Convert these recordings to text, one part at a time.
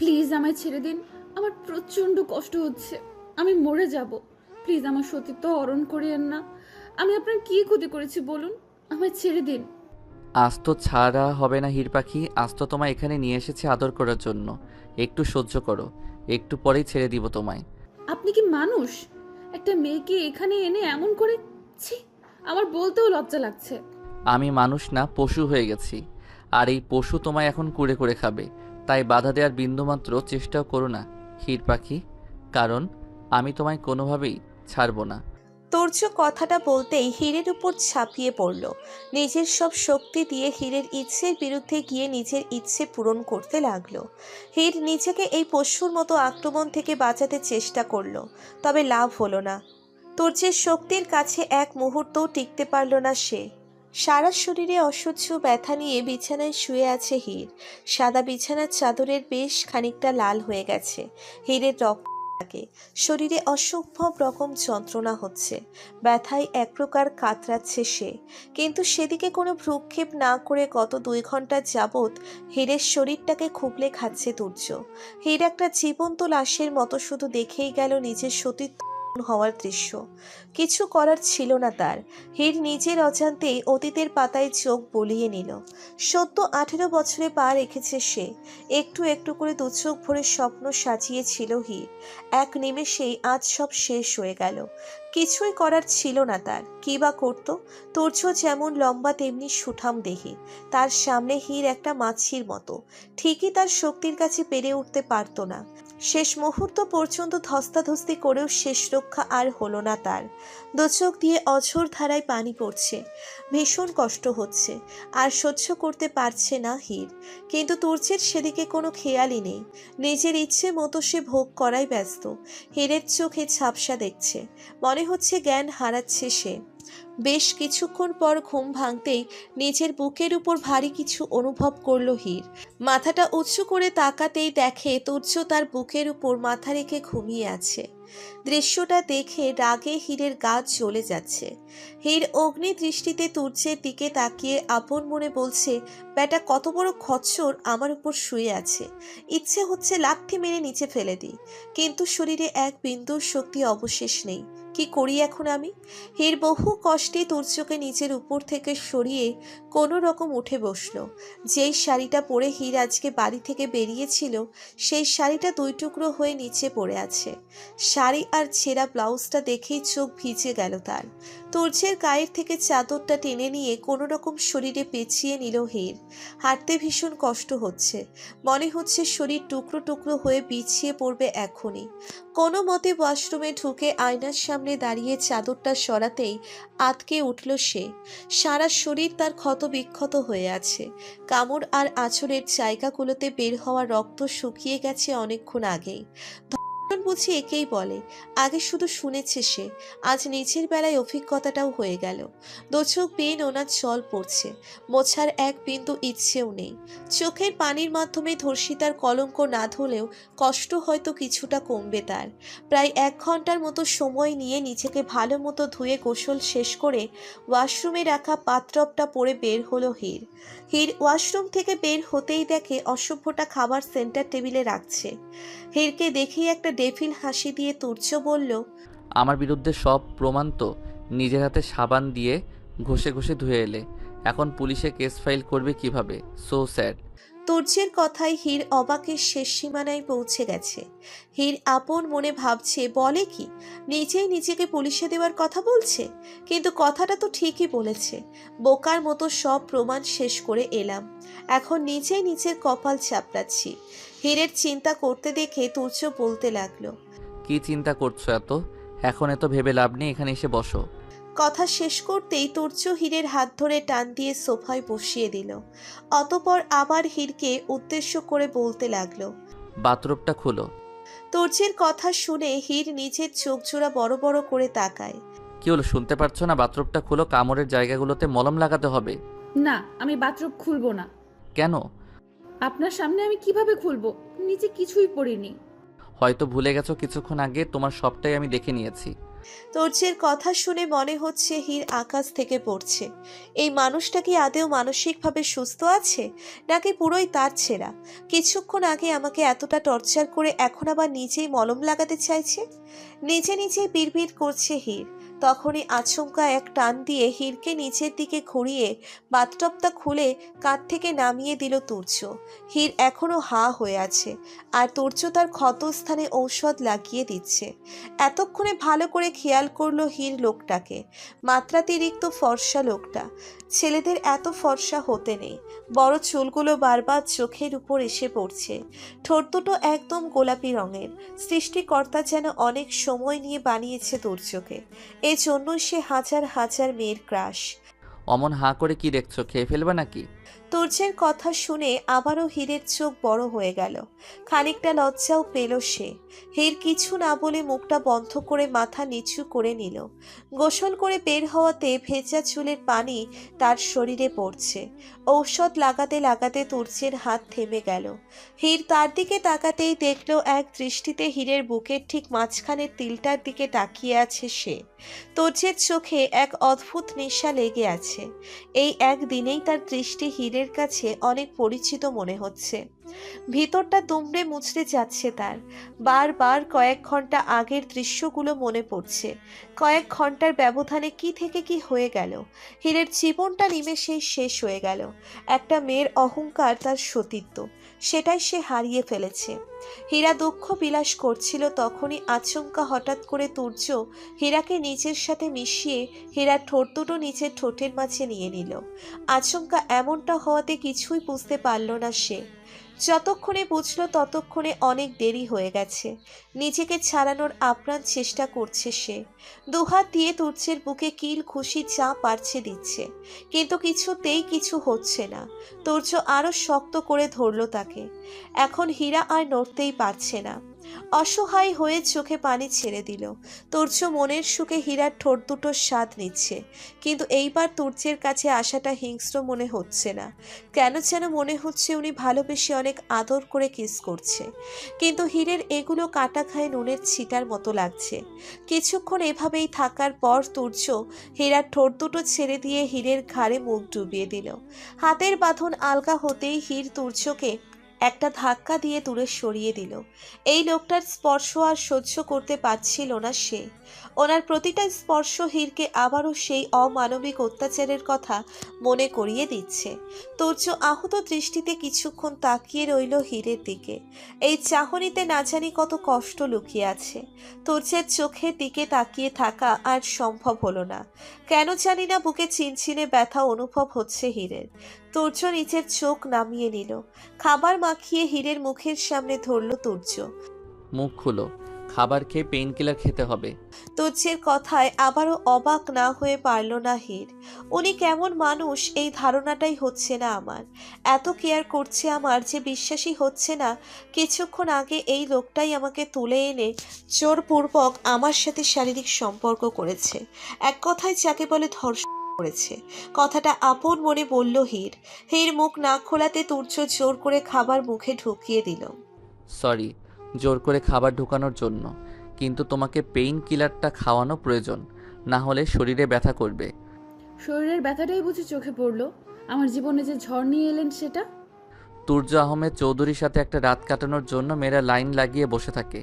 Please আমায় ছেড়ে দিন। আমার প্রচণ্ড কষ্ট হচ্ছে। আমি মরে যাব। প্লিজ আমার সতীত্ব হরণ করিয়েন না। আমি আপনার কি ক্ষতি করেছি বলুন? আমায় ছেড়ে দিন। আজ তো ছাড়া হবে না হির পাখি। আজ তো তোমায় এখানে নিয়ে এসেছি আদর করার জন্য। একটু সহ্য করো। একটু পরেই ছেড়ে দিব তোমায়। আপনি কি মানুষ? একটা মেয়েকে এখানে এনে এমন করে? ছি আমার বলতেও লজ্জা লাগছে। আমি মানুষ না পশু হয়ে গেছি। আর এই পশু তোমায় এখন কুড়ে করে খাবে। তাই বাধা দেওয়ার বিন্দুমাত্র চেষ্টাও করো না হির পাখি। কারণ, আমি তোমায় কোনোভাবেই ছাড়বো না। তোর্য কথাটা বলতেই হীরের উপর ছাপিয়ে পড়ল। নিজের সব শক্তি দিয়ে হীরের ইচ্ছের বিরুদ্ধে গিয়ে নিজের ইচ্ছে পূরণ করতে লাগল। হীর নিজেকে এই পশুর মতো আক্রমণ থেকে বাঁচাতে চেষ্টা করল, তবে লাভ হলো না। তোর্যের শক্তির কাছে এক মুহূর্তও টিকতে পারল না সে। সারা শরীরে অসহ্য ব্যথা নিয়ে বিছানায় শুয়ে আছে হীর। সাদা বিছানার চাদরের বেশ খানিকটা লাল হয়ে গেছে। হীরের রক্ত থাকে শরীরে অসম্ভব রকম যন্ত্রণা হচ্ছে। ব্যথায় এক প্রকার কাতরাচ্ছে সে। কিন্তু সেদিকে কোনো ভ্রুক্ষেপ না করে গত দুই ঘণ্টা যাবৎ হীরের শরীরটাকে খুবলে খাচ্ছে তুর্য হীর একটা জীবন্ত লাশের মতো শুধু দেখেই গেল নিজের সতীত্ব। হওয়ার দৃশ্য। কিছু করার ছিল না তার। হীর নিজের অজান্তেই অতীতের পাতায় চোখ বলিয়ে নিল। সদ্য আঠেরো বছরে পা রেখেছে সে। একটু একটু করে দু চোখ ভরে স্বপ্ন সাজিয়েছিল হীর। এক নিমেষেই আজ সব শেষ হয়ে গেল। কিছুই করার ছিল না তার। কি বা করত? তোর্য যেমন লম্বা, তেমনি সুঠাম দেহে। তার সামনে হীর একটা মাছির মতো। ঠিকই তার শক্তির কাছে পেরে উঠতে পারত না। শেষ মুহূর্ত পর্যন্ত ধস্তাধস্তি করেও শেষ রক্ষা আর হলো না তার। দোচোখ দিয়ে অঝোর ধারায় পানি পড়ছে। ভীষণ কষ্ট হচ্ছে। আর সহ্য করতে পারছে না হীর। কিন্তু তুর্যের সেদিকে কোনো খেয়ালই নেই। নিজের ইচ্ছে মতো সে ভোগ করাই ব্যস্ত। হীরের চোখে ছাপসা দেখছে। মনে হচ্ছে জ্ঞান হারাচ্ছে সে। বেশ কিছুক্ষণ পর ঘুম ভাঙতেই নিজের বুকের উপর ভারী কিছু অনুভব করল হীর। মাথাটা উঁচু করে তাকাতেই দেখে তুর্য তার বুকের উপর মাথা রেখে ঘুমিয়ে আছে। দৃশ্যটা দেখে রাগে হীরের গা জ্বলে যাচ্ছে। হীর অগ্নি দৃষ্টিতে তুর্যের দিকে তাকিয়ে আপন মনে বলছে, ব্যাটা, কত বড় খচ্চর আমার উপর শুয়ে আছে। ইচ্ছে হচ্ছে লাথি মেরে নিচে ফেলে দিই। কিন্তু শরীরে এক বিন্দুর শক্তি অবশেষ নেই। কি করি এখন আমি? হীর বহু কষ্টে তুর্যকে নিজের উপর থেকে সরিয়ে কোনো রকম উঠে বসল। যেই শাড়িটা পরে হীর আজকে বাড়ি থেকে বেরিয়েছিল, সেই শাড়িটা দুই টুকরো হয়ে নিচে পড়ে আছে। শাড়ি আর ছেঁড়া ব্লাউজটা দেখেই চোখ ভিজে গেল তার। তুর্যের গায়ের থেকে চাদরটা টেনে নিয়ে কোনো রকম শরীরে পেঁচিয়ে নিল হীর। হাঁটতে ভীষণ কষ্ট হচ্ছে। মনে হচ্ছে শরীর টুকরো টুকরো হয়ে বিছিয়ে পড়বে এখনই। কোনো মতে ওয়াশরুমে ঢুকে আয়নার সামনে দাঁড়িয়ে চাদরটা সরাতেই আতকে উঠল সে। সারা শরীর তার ক্ষত বিক্ষত হয়ে আছে। কামড় আর আঁচড়ের জায়গাগুলোতে বের হওয়া রক্ত শুকিয়ে গেছে অনেকক্ষণ আগেই। বুঝি একেই বলে। আগে শুধু শুনেছে সে, আজ নিজের বেলায় অভিজ্ঞতাটাও হয়ে গেল। দোচোখ বেয়ে নোনার জল পড়ছে, মোছার এক বিন্দু ইচ্ছেও নেই। চোখের পানির মাধ্যমে ধর্ষিতার কলঙ্ক না ধুলেও কষ্ট হয়তো কিছুটা কমবে তার। প্রায় এক ঘণ্টার মতো সময় নিয়ে নিজেকে ভালো মতো ধুয়ে গোসল শেষ করে ওয়াশরুমে রাখা পাত্রপটা পরে বের হলো হীর। হীর ওয়াশরুম থেকে বের হতেই দেখে অসভ্যটা খাবার সেন্টার টেবিলে রাখছে। হীরকে দেখেই একটা ডেফিল হাসি দিয়ে তুর্য বলল, আমার বিরুদ্ধে সব প্রমাণ তো নিজের হাতে সাবান দিয়ে ঘষে ঘষে ধুয়ে এলে। এখন পুলিশে কেস ফাইল করবে কীভাবে? সো স্যাড তুর্যের কথায় হীর অবাকের শেষ সীমানায় পৌঁছে গেছে। হীর আপন মনে ভাবছে, বলে কি, নিজেই নিজেকে পুলিশে দেওয়ার কথা বলছে? কিন্তু কথাটা তো ঠিকই বলেছে। বোকার মতো সব প্রমাণ শেষ করে এলাম। এখন নিজেই নিজের কপাল চাপড়াচ্ছি। হীরের চিন্তা করতে দেখে তুর্য বলতে লাগল, কি চিন্তা করছ এত? এখন এত ভেবে লাভ নেই, এখানে এসে বসো। কথা শেষ করতেই তুর্য হীরের হাত ধরে টান দিয়ে সোফায় বসিয়ে দিল। অতপর আবার হীরকে উদ্দেশ্য করে বলতে লাগল বাথরুমটা খুলো। তুর্যের কথা শুনে হীর নিজের চোখ জোড়া বড় বড় করে তাকায়। কি হলো শুনতে পারছ না? বাথরুমটা খুলো কামড়ের জায়গাগুলোতে মলম লাগাতে হবে। না আমি বাথরুম খুলবো না। কেন? আপনার সামনে আমি কীভাবে খুলবো? নিচে কিছুই পড়িনি। হয়তো ভুলে গেছো কিছুক্ষণ আগে তোমার সবটাই আমি দেখে নিয়েছি। তোর্যের কথা শুনে মনে হচ্ছে হীর আকাশ থেকে পড়ছে। এই মানুষটা কি আদেও মানসিকভাবে সুস্থ আছে? নাকি পুরোই তার ছেঁড়া? কিছুক্ষণ আগে আমাকে এতটা টর্চার করে এখন আবার নিজেই মলম লাগাতে চাইছে? নিজে নিজেই বিড়বিড় করছে হীর। তখনই আচমকা এক টান দিয়ে হিরকে নিচের দিকে ঘুরিয়ে বাথটবটা খুলে কাঠ থেকে নামিয়ে দিল তুর্য। হির এখনও হা হয়ে আছে আর তুর্য তার ক্ষতস্থানে ঔষধ লাগিয়ে দিচ্ছে। এতক্ষণে ভালো করে খেয়াল করল হির লোকটাকে। মাত্রাতিরিক্ত ফর্সা লোকটা। ছেলেদের এত ফর্সা হতে নেই। বড় চুলগুলো বারবার চোখের উপর এসে পড়ছে। ঠোঁট দুটো একদম গোলাপি রঙের। সৃষ্টিকর্তা যেন অনেক সময় নিয়ে বানিয়েছে তুর্যকে। এজন্যই সে হাজার হাজার মেয়ের ক্রাশ। অমন হাঁ করে কি দেখছ? খেয়ে ফেলবে নাকি? তুর্যের কথা শুনে আবারও হীরের চোখ বড় হয়ে গেল। খানিকটা লজ্জাও পেল সে। হীর কিছু না বলে মুখটা বন্ধ করে মাথা নিচু করে নিল। গোসল করে বের হওয়াতে ভেজা চুলের পানি তার শরীরে পড়ছে। ঔষধ লাগাতে লাগাতে তুর্যের হাত থেমে গেল। হীর তার দিকে তাকাতেই দেখল এক দৃষ্টিতে হীরের বুকের ঠিক মাঝখানে তিলটার দিকে তাকিয়ে আছে সে। তুর্যের চোখে এক অদ্ভুত নেশা লেগে আছে। এই একদিনেই তার দৃষ্টি হীরের কাছে অনেক পরিচিত মনে হচ্ছে। ভিতরটা দুমড়ে মুচড়ে যাচ্ছে তার। বারবার কয়েক ঘণ্টা আগের দৃশ্যগুলো মনে পড়ছে। কয়েক ঘণ্টার ব্যবধানে কি থেকে কি হয়ে গেল? হীরের জীবনটা নিমেষেই শেষ হয়ে গেল। একটা মেয়ের অহংকার তার সতীত্ব। সেটাই সে হারিয়ে ফেলেছে। হীরা দুঃখ বিলাস করছিল তখনই আচমকা হঠাৎ করে তুর্য হীরাকে নিচের সাথে মিশিয়ে হীরার ঠোঁট দুটো নিচের ঠোঁটের মাঝে নিয়ে নিল। আচমকা এমনটা হওয়াতে কিছুই বুঝতে পারল না সে। যতক্ষণে বুঝলো ততক্ষণে অনেক দেরি হয়ে গেছে। নিজেকে ছাড়ানোর আপ্রাণ চেষ্টা করছে সে। দুহাত দিয়ে তুর্যের বুকে কিল খুশি চা পারছে দিচ্ছে। কিন্তু কিছুতেই কিছু হচ্ছে না। তুর্য আরও শক্ত করে ধরল তাকে। এখন হীরা আর নড়তেই পারছে না। অসহায় হয়ে চোখে পানি ছেড়ে দিল। তুর্য মনের সুখে হীরার ঠোঁট দুটোর স্বাদ নিচ্ছে। কিন্তু এইবার তুর্যের কাছে আসাটা হিংস্র মনে হচ্ছে না। কেন যেন মনে হচ্ছে উনি ভালোবেসে অনেক আদর করে কিস করছে। কিন্তু হীরের এগুলো কাটা খায় নুনের ছিটার মতো লাগছে। কিছুক্ষণ এভাবেই থাকার পর তুর্য হীরার ঠোঁট দুটো ছেড়ে দিয়ে হীরের ঘাড়ে মুখ ডুবিয়ে দিল। হাতের বাঁধন আলগা হতেই হীর তুর্যকে একটা ধাক্কা দিয়ে দূরে সরিয়ে দিল। এই লোকটার স্পর্শ আর সহ্য করতে পারছিল না সে। ওনার প্রতিটা স্পর্শ হীরকে আবারও সেই অমানবিক অত্যাচারের কথা মনে করিয়ে দিচ্ছে। তুর্য আহত দৃষ্টিতে কিছুক্ষণ তাকিয়ে রইল হীরের দিকে। এই চাহনিতে না জানি কত কষ্ট লুকিয়ে আছে। তুর্যের চোখের দিকে তাকিয়ে থাকা আর সম্ভব হলো না। কেন জানি না বুকে চিনচিনে ব্যথা অনুভব হচ্ছে হীরের। তুর্য নিচের চোখ নামিয়ে নিল। খাবার মাখিয়ে হীরের মুখের সামনে ধরল তুর্য। মুখ খুলো খাবার খেয়ে পেইন কিলার খেতে হবে। তুর্যের কথায় আবারও অবাক না হয়ে পারল না হীর। উনি কেমন মানুষ এই ধারণাটাই হচ্ছে না আমার। এত কেয়ার করছে আমার যে বিশ্বাসই হচ্ছে না। কিছুক্ষণ আগে এই লোকটাই আমাকে তুলে এনে জোরপূর্বক আমার সাথে শারীরিক সম্পর্ক করেছে। এক কথায় যাকে বলে ধর্ষণ করেছে কথাটা আপন মনে বলল হীর। হীর মুখ না খোলাতে তুর্য জোর করে খাবার মুখে ঢুকিয়ে দিল। সরি জোর করে খাবার ঢুকানোর জন্য। কিন্তু তোমাকে পেইন কিলারটা খাওয়ানো প্রয়োজন। না হলে শরীরে ব্যথা করবে। শরীরের ব্যথাটাই বুঝি চোখে পড়ল। আমার জীবনে যে ঝড় নিয়ে এলেন সেটা? তুর্য আহমেদ চৌধুরীর সাথে একটা রাত কাটানোর জন্য মেয়েরা লাইন লাগিয়ে বসে থাকে।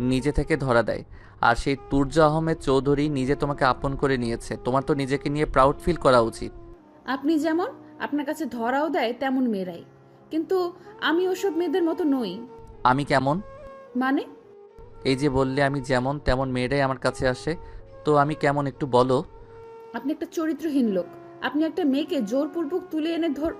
নিজে থেকে ধরা দেয়। আর সেই তুর্য আহমেদ চৌধুরী নিজে তোমাকে আপন করে নিয়েছে। তোমার তো নিজেকে নিয়ে প্রাউড ফিল করা উচিত। আপনি যেমন আপনার কাছে ধরাও দেয় তেমন মেয়েরাই। কিন্তু আমি ওসব মেয়েদের মতো নই। আমি কেমন? মানে? এই যে বললে আমি যেমন তেমন মেয়েরাই আমার কাছে আসে তো আমি কেমন একটু বলো? আপনি একটা চরিত্রহীন লোক। আপনি একটা মেয়েকে জোরপূর্বক তুলে এনে ধর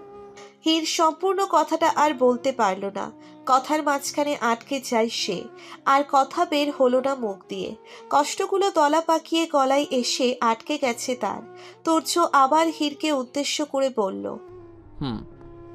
হীর সম্পূর্ণ কথাটা আর বলতে পারল না। কথার মাঝখানে আটকে যায় সে। আর কথা বের হলো না মুখ দিয়ে। কষ্টগুলো দলা পাকিয়ে গলায় এসে আটকে গেছে তার। তুর্য আবার হীরকে উদ্দেশ্য করে বলল, হুম,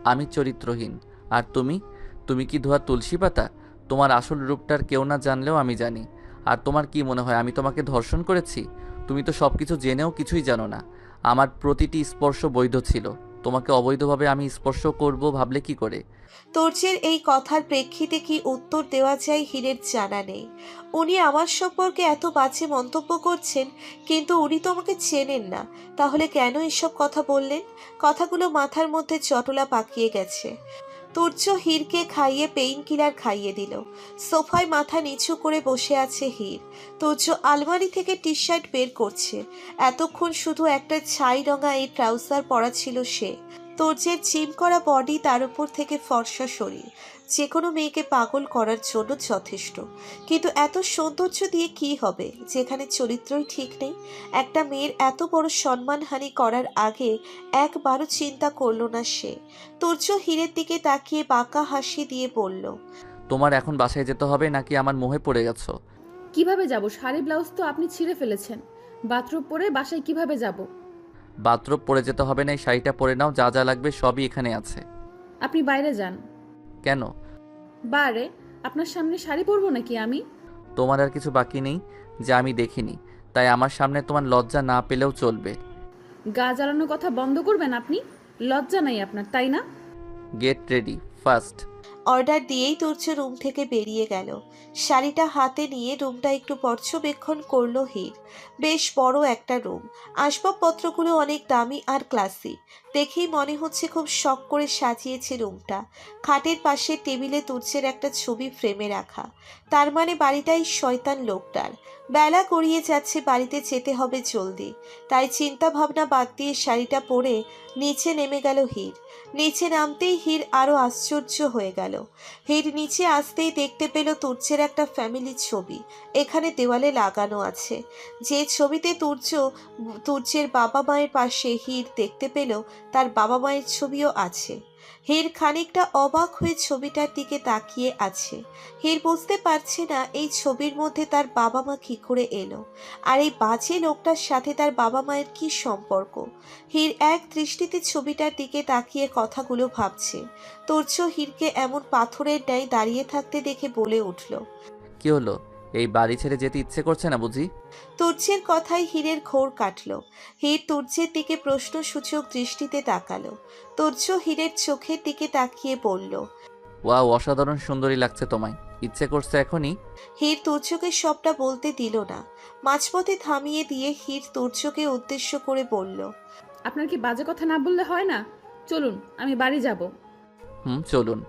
আমি চরিত্রহীন। আর তুমি? তুমি কি ধোয়া তুলসী পাতা? তোমার আসল রূপটার কেউ না জানলেও আমি জানি। আর তোমার কি মনে হয় আমি তোমাকে ধর্ষণ করেছি? তুমি তো সব কিছু জেনেও কিছুই জানো না। আমার প্রতিটি স্পর্শ বৈধ ছিল। তোমাকে অবৈধভাবে আমি স্পর্শ করব, ভাবলে কি করে? তোর্যের এই কথার প্রেক্ষিতে কি উত্তর দেওয়া যায় হীরের জানা নেই। উনি আমার সম্পর্কে এত বাজে মন্তব্য করছেন, কিন্তু উনি তো আমাকে চেনেন না। তাহলে কেন এসব কথা বললেন? কথাগুলো মাথার মধ্যে চটলা পাকিয়ে গেছে। তুর্য হীরকে খাইয়ে পেইন কিলার খাইয়ে দিল। সোফায় মাথা নিচু করে বসে আছে হীর। তুর্য আলমারি থেকে টি শার্ট বের করছে। এতক্ষণ শুধু একটা ছাই রঙা এই ট্রাউজার পরা ছিল সে। তোর্যের জিম করা বডি তার উপর থেকে ফর্সা শরীর। যে কোনো মেয়েকে পাগল করার জন্য যথেষ্ট। কিন্তু এত সৌন্দর্য দিয়ে কি হবে? যেখানে চরিত্রই ঠিক নেই। একটা মেয়ের এত বড় সম্মানহানি করার আগে একবারও চিন্তা করল না সে। তুর্য হীরের দিকে তাকিয়ে বাঁকা হাসি দিয়ে বলল তোমার এখন বাসায় যেতে হবে নাকি আমার মোহে পড়ে গেছো? কীভাবে যাব? শাড়ি ব্লাউজ তো আপনি ছিঁড়ে ফেলেছেন। বাথরুম পরে বাসায় কীভাবে যাব? বাথরুম পরে যেতে হবে না এই শাড়িটা পরে নাও যা যা লাগবে সবই এখানে আছে। আপনি বাইরে যান। কেন? বারে আপনার সামনে শাড়ি পরবো নাকি আমি? তোমার আর কিছু বাকি নেই যা আমি দেখিনি। তাই আমার সামনে তোমার লজ্জা না পেলেও চলবে। গা জ্বালানোর কথা বন্ধ করবেন আপনি? লজ্জা নাই আপনার তাই না? গেট রেডি ফার্স্ট অর্ডার দিয়েই তুর্য রুম থেকে বেরিয়ে গেল। শাড়িটা হাতে নিয়ে রুমটা একটু পর্যবেক্ষণ করল হীর। বেশ বড় একটা রুম। আসবাবপত্রগুলো অনেক দামি আর ক্লাসি দেখেই মনে হচ্ছে খুব শখ করে সাজিয়েছে রুমটা। খাটের পাশে টেবিলে তুর্যের একটা ছবি ফ্রেমে রাখা। তার মানে বাড়িটাই শয়তান লোকটার। বেলা করিয়ে যাচ্ছে, বাড়িতে যেতে হবে জলদি। তাই চিন্তা ভাবনা বাদ দিয়ে শাড়িটা পরে নিচে নেমে গেল হীর। নিচে নামতেই হীর আরও আশ্চর্য হয়ে গেল। হীর নিচে আসতেই দেখতে পেল তুর্যের একটা ফ্যামিলির ছবি। এখানে দেওয়ালে লাগানো আছে। যে ছবিতে তুর্য, তুর্যের বাবা মায়ের পাশে হীর দেখতে পেল তার বাবা মায়ের ছবিও আছে। হের খানিকটা অবাক হয়ে ছবিটার দিকে তাকিয়ে আছে। হীর বুঝতে পারছে না এই ছবির মধ্যে তার বাবা মা কি করে এলো আর এই বাজে লোকটার সাথে তার বাবা মায়ের কি সম্পর্ক? হীর এক দৃষ্টিতে ছবিটার দিকে তাকিয়ে কথাগুলো ভাবছে। তোর্য হীরকে এমন পাথরের ন্যায় দাঁড়িয়ে থাকতে দেখে বলে উঠল, কি হলো? এই বাড়ি ছেড়ে যেতে ইচ্ছে করছে না বুঝি? তুর্যের কথায় হীরের ঘোর কাটল। হীর তুর্যের দিকে প্রশ্নসূচক দৃষ্টিতে তাকালো। তুর্য হীরের চোখের দিকে তাকিয়ে বলল ওয়াও অসাধারণ সুন্দরী লাগছে তোমায়। ইচ্ছে করছে এখনই? হীর তুর্যকে সবটা বলতে দিল না। মাঝপথে থামিয়ে দিয়ে হীর তুর্যকে উদ্দেশ্য করে বলল আপনার কি বাজে কথা না বললে হয় না? চলুন আমি বাড়ি যাব। হুম চলুন।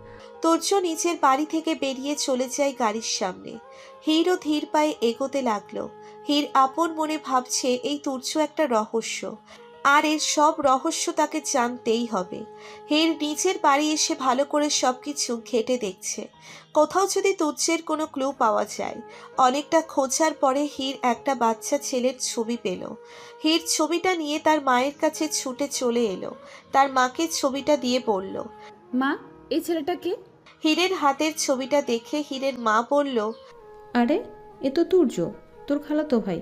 তুর্য নিচের বাড়ি থেকে বেরিয়ে চলে যায় গাড়ির সামনে। হীরও ধীর পায়ে এগোতে লাগল। হীর আপন মনে ভাবছে এই তুর্য একটা রহস্য। আর এর সব রহস্য তাকে জানতেই হবে। হীর নিজের বাড়ি এসে ভালো করে সবকিছু ঘেটে দেখছে। কোথাও যদি তুর্যের কোনো ক্লু পাওয়া যায়। অনেকটা খোঁজার পরে হীর একটা বাচ্চা ছেলের ছবি পেল। হীর ছবিটা নিয়ে তার মায়ের কাছে ছুটে চলে এলো। তার মাকে ছবিটা দিয়ে বলল, মা এই ছেলেটা কে? হীরের হাতের ছবিটা দেখে হীরের মা বলল আরে এ তো তুর্য তোর খালাতো ভাই।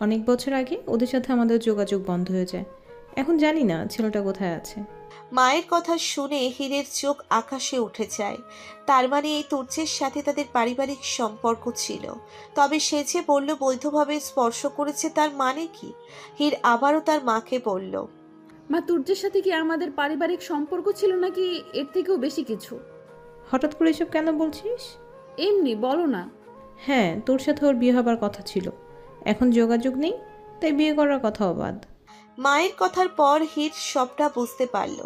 অনেক বছর আগে ওদের সাথে আমাদের যোগাযোগ বন্ধ হয়ে যায়। এখন জানি না ছেলেটা কোথায় আছে। মায়ের কথা শুনে হীরের চোখ আকাশে উঠে যায়। তার মানে এই তুর্যের সাথে তাদের পারিবারিক সম্পর্ক ছিল। তবে সে যে বলল বৈধভাবে স্পর্শ করেছে তার মানে কি? হীর আবারও তার মাকে বলল মা তুর্যের সাথে কি আমাদের পারিবারিক সম্পর্ক ছিল নাকি এর থেকেও বেশি কিছু? হঠাৎ করে এসব কেন বলছিস? এমনি বলো না। হ্যাঁ তোর সাথে ওর বিয়ে হবার কথা ছিল। এখন যোগাযোগ নেই তাই বিয়ে করার কথাও বাদ। মায়ের কথার পর হির সবটা বুঝতে পারল।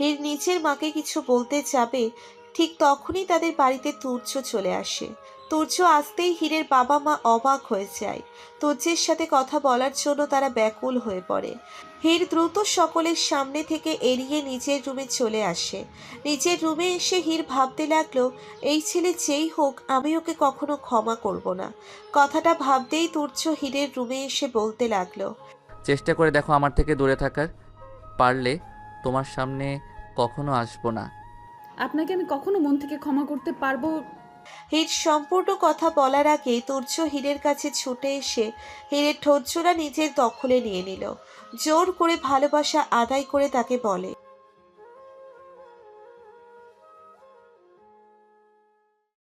হীর নিজের মাকে কিছু বলতে যাবে ঠিক তখনই তাদের বাড়িতে তুর্য চলে আসে। তুর্য আসতেই হীরের বাবা মা অবাক হয়ে যায়। তুর্যের সাথে কথা বলার জন্য তারা ব্যাকুল হয়ে পড়ে। হীর দ্রুত সকলের সামনে থেকে এড়িয়ে নিজের রুমে চলে আসে। নিজের রুমে এসে হীর ভাবতে লাগল এই ছেলে যেই হোক আমি ওকে কখনো ক্ষমা করব না। কথাটা ভাবতেই তুর্য হীরের রুমে এসে বলতে লাগল চেষ্টা করে দেখো আমার থেকে দূরে থাকার। পারলে তোমার সামনে কখনো আসব না। আপনাকে আমি কখনো মন থেকে ক্ষমা করতে পারব? হীর সম্পূর্ণ কথা বলার আগে তুর্য হীরের কাছে ছুটে এসে হীরের ঠোঁটজোড়া নিজের দখলে নিয়ে নিল। জোর করে ভালোবাসা আদায় করে তাকে বলে।